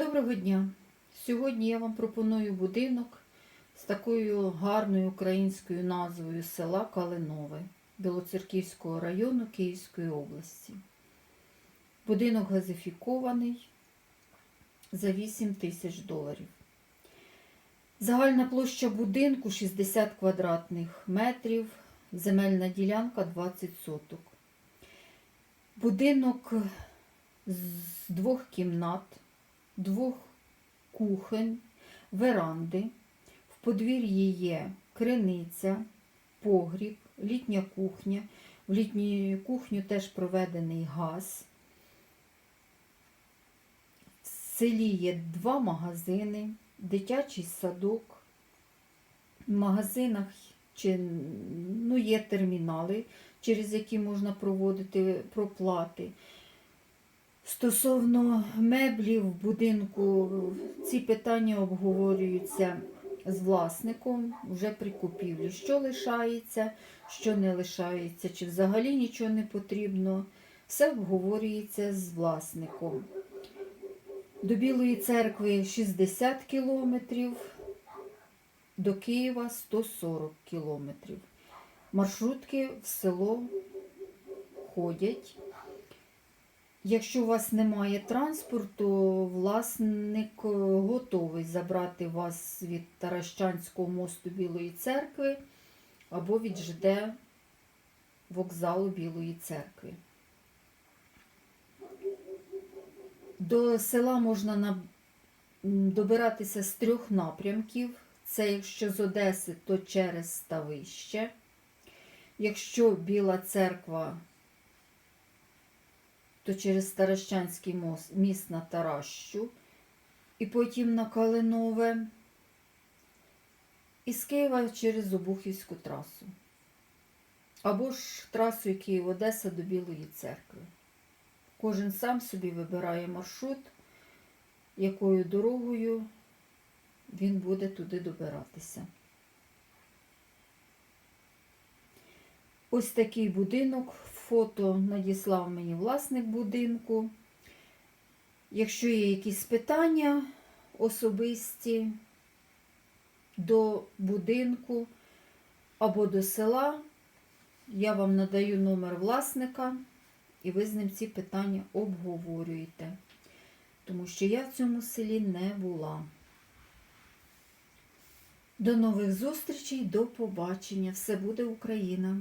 Доброго дня! Сьогодні я вам пропоную будинок з такою гарною українською назвою села Калинове Білоцерківського району Київської області. Будинок газифікований за 8 тисяч доларів. Загальна площа будинку 60 квадратних метрів, земельна ділянка 20 соток. Будинок з двох кімнат, двох кухонь, веранди. В подвір'ї є криниця, погріб, літня кухня. В літню кухню теж проведений газ. В селі є два магазини, дитячий садок. В магазинах чи, ну, є термінали, через які можна проводити проплати. Стосовно меблів в будинку, ці питання обговорюються з власником вже при купівлі. Що лишається, що не лишається, чи взагалі нічого не потрібно. Все обговорюється з власником. До Білої церкви 60 кілометрів, до Києва 140 кілометрів. Маршрутки в село ходять. Якщо у вас немає транспорту, власник е, готовий забрати вас від Таращанського мосту Білої церкви або від ЖД вокзалу Білої церкви. До села можна на- добиратися з трьох напрямків. Це якщо з Одеси, то через Ставище. Якщо Біла церква то через Таращанський мост, міст на Таращу, і потім на Калинове, і з Києва через Обухівську трасу. Або ж трасою Київ-Одеса до Білої церкви. Кожен сам собі вибирає маршрут, якою дорогою він буде туди добиратися. Ось такий будинок. Фото надіслав мені власник будинку. Якщо є якісь питання особисті до будинку або до села, я вам надаю номер власника, і ви з ним ці питання обговорюєте. Тому що я в цьому селі не була. До нових зустрічей, до побачення. Все буде Україна!